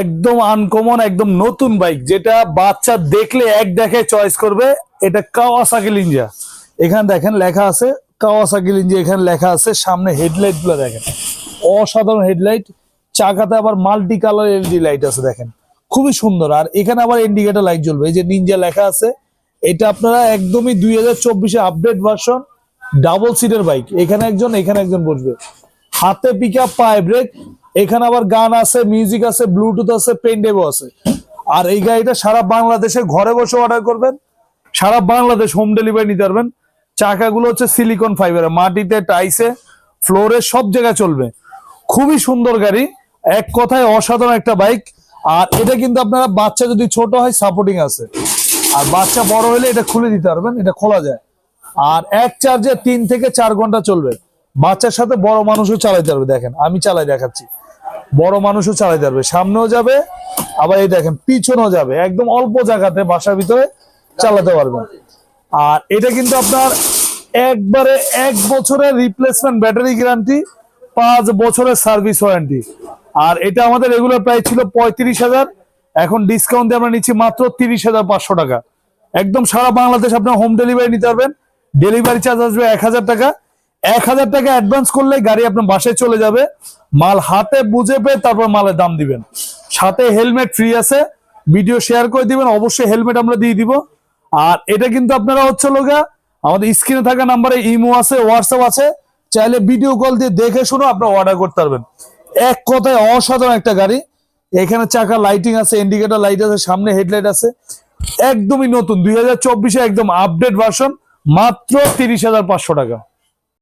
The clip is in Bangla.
একদম আনকমন একদম নতুন বাইক যেটা বাচ্চা দেখলে এক দেখে চয়েস করবে, এটা কাওয়াসাকি লিঞ্জা এখানে দেখেন লেখা আছে কাওয়াসাকি লিঞ্জা এখানে লেখা আছে, সামনে হেডলাইটগুলো দেখেন। অসাধারণ হেডলাইট চাকাতে আবার মাল্টি কালার এলইডি লাইট আছে দেখেন। খুবই সুন্দর। আর এখানে আবার ইন্ডিকেটর লাইট জ্বলবে, এই যে নিনজা লেখা আছে, এটা আপনারা একদমই দুই হাজার চব্বিশে আপডেট ভার্সন ডাবল সিটের বাইক এখানে একজন এখানে একজন বসবে। হাতে পিক আপ পায়ে ব্রেক এখানে আবার গান আছে মিউজিক আছে ব্লুটুথ আছে পেনডেভও আছে। আর এই গাড়িটা সারা বাংলাদেশে ঘরে বসে অর্ডার করবেন, সারা বাংলাদেশ হোম ডেলিভারি নিতে পারবেন। চাকাগুলো হচ্ছে সিলিকন ফাইবারে মাটিতে টাইসে ফ্লোরে সব জায়গায় চলবে। খুবই সুন্দর গাড়ি, এক কথায় অসাধারণ একটা বাইক আর এটা কিন্তু আপনারা বাচ্চা যদি ছোট হয় সাপোর্টিং আছে। আর বাচ্চা বড় হলে এটা খুলে দিতে পারবেন, এটা খোলা যায়। আর এক চার্জে তিন থেকে চার ঘণ্টা চলবে। বাচ্চার সাথে বড় মানুষও চালাইতে পারবে, দেখেন, আমি চালাই দেখাচ্ছি। বড় মানুষও চালাইতে পারবে। সামনেও যাবে, আবার এই দেখেন, পিছনেও যাবে। একদম অল্প জায়গাতে বাসার ভিতরে চালাতে পারবেন আর এটা কিন্তু আপনার একবারে এক বছরের রিপ্লেসমেন্ট ব্যাটারি গ্যারান্টি পাঁচ বছরের সার্ভিস ওয়ারেন্টি আর এটা আমাদের রেগুলার প্রাইস ছিল পঁয়ত্রিশ হাজার, এখন ডিসকাউন্ট দিয়ে আমরা নিচ্ছি মাত্র তিরিশ হাজার পাঁচশো টাকা। একদম সারা বাংলাদেশ আপনার হোম ডেলিভারি নিতে পারবেন। ডেলিভারি চার্জ আসবে এক হাজার টাকা। এক হাজার টাকা অ্যাডভান্স করলে গাড়ি আপনার বাসায় চলে যাবে। মাল হাতে বুঝে পেয়ে তারপর মালের দাম দিবেন। সাথে হেলমেট ফ্রি আছে ভিডিও শেয়ার করে দিবেন, অবশ্যই হেলমেট আমরা দিয়ে দিব। আর এটা কিন্তু আপনারা হচ্ছে লোকা আমাদের স্ক্রিনে থাকা নাম্বারে ইমো আছে হোয়াটসঅ্যাপ আছে, চাইলে ভিডিও কল দিয়ে দেখে শুনে আপনারা অর্ডার করতে পারবেন। এক কথায় অসাধারণ একটা গাড়ি। এখানে চাকা লাইটিং আছে ইন্ডিকেটর লাইট আছে, সামনে হেডলাইট আছে। একদমই নতুন, দুই হাজার একদম আপডেট ভার্সন মাত্র তিরিশ হাজার পাঁচশো টাকা।